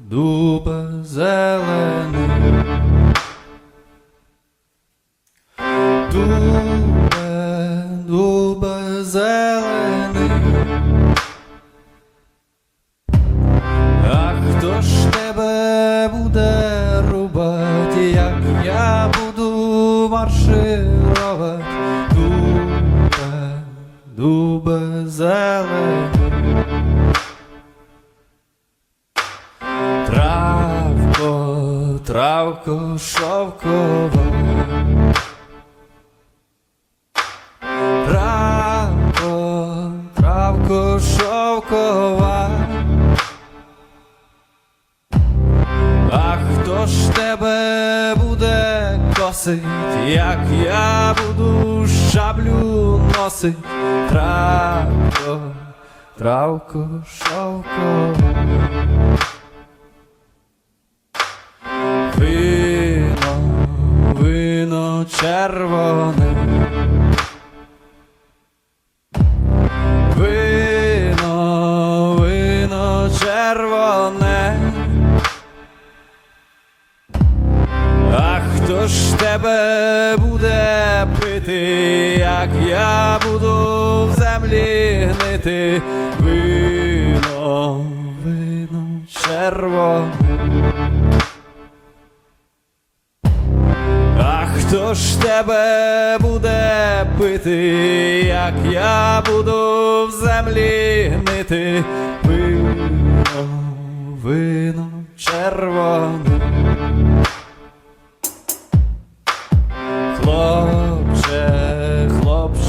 Дубе зелений, дубе, дубе зелений, я буду марширувати, дубе, дубе зелений. Травко, травко шовкова. Травко, травко шовкова. Ж тебе буде косить, як я буду шаблю носить? Травко, травко шавко. Вино, вино червоне. Хто тебе буде пити, як я буду в землі гнити? Вино, вино червоне. А хто ж тебе буде пити, як я буду в землі гнити? Вино, вино червоне.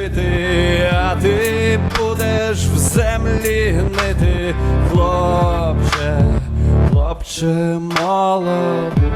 Пити, а ти будеш в землі гнити, хлопче, хлопче молодий.